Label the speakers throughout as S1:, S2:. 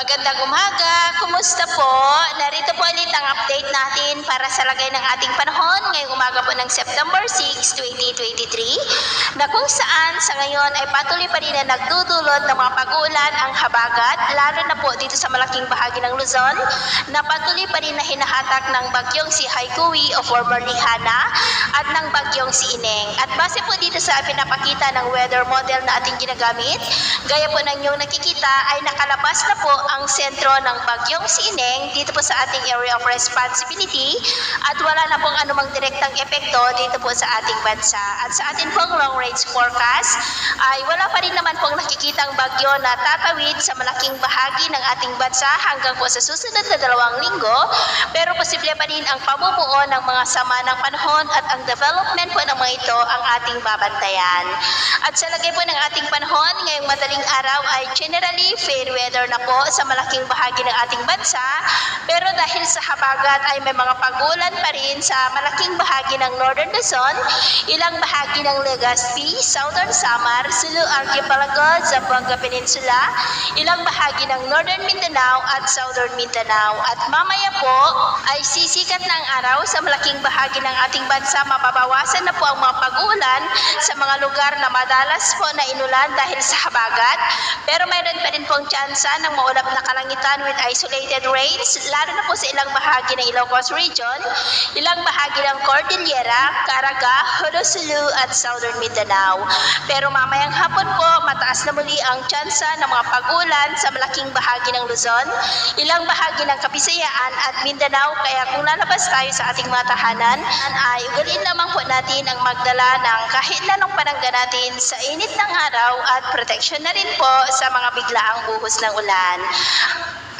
S1: magandang umaga. Kumusta po? Narito po ang update natin para sa lagay ng ating panahon ngayong umaga po ng September 6, 2023 na kung saan sa ngayon ay patuloy pa rin na nagdudulot ng mga pag-uulan ang habagat lalo na po dito sa malaking bahagi ng Luzon na patuloy pa rin na hinahatak ng bagyong si Haikui o formerly Hana at ng bagyong si Ineng. At base po dito sa pinapakita ng weather model na ating ginagamit, gaya po ng inyong nakikita ay nakalabas na po ang sentro ng bagyong si Ineng dito po sa ating area of responsibility at wala na pong anumang direktang epekto dito po sa ating bansa. At sa ating pong long range forecast ay wala pa rin naman pong nakikitang bagyo na tatawid sa malaking bahagi ng ating bansa hanggang po sa susunod na dalawang linggo pero posible pa rin ang pamumuo ng mga sama ng panahon at ang development po ng mga ito ang ating babantayan. At sa lagay po ng ating panahon, ngayong madaling araw ay generally fair weather na po sa malaking bahagi ng ating bansa. Pero dahil sa habagat ay may mga pagulan pa rin sa malaking bahagi ng Northern Luzon, ilang bahagi ng Legazpi, Southern Samar, Sulu Archipelago, Zamboanga Peninsula, ilang bahagi ng Northern Mindanao at Southern Mindanao. At mamaya po ay sisikat ng araw sa malaking bahagi ng ating bansa. Mababawasan na po ang mga pag-ulan sa mga lugar na madalas po na inulan dahil sa habagat. Pero mayroon pa rin pong tsansa ng maulap na kalangitan with isolated rains, lalo na po sa ilang bahagi ng Ilocos Region, ilang bahagi ng Cordillera, Caraga, Hulosulu at Southern Mindanao. Pero mamayang hapon po, mataas na muli ang tsansa ng mga pag-ulan sa malaking bahagi ng Luzon, ilang bahagi ng Kabisayaan at Mindanao. Kaya kung lalabas tayo sa ating mga tahanan, ay ugaliin lamang po natin ang magdala ng kahit na nung panangga natin sa init ng araw at protection na rin po sa mga biglaang buhos ng ulan.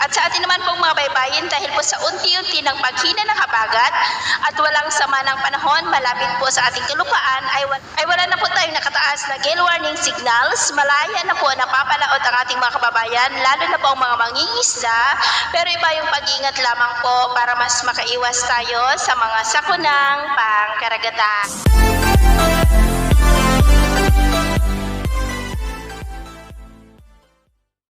S1: At sa atin naman pong mga baybayin dahil po sa unti-unti ng paghina ng habagat at walang sama ng panahon malapit po sa ating kalupaan ay, ay wala na po tayong nakataas na gale warning signals. Malaya na po napapalaot ang ating mga kababayan lalo na po ang mga mangingisda pero iba yung pag-iingat lamang po para mas makaiwas tayo sa mga sakunang pangkaragatan.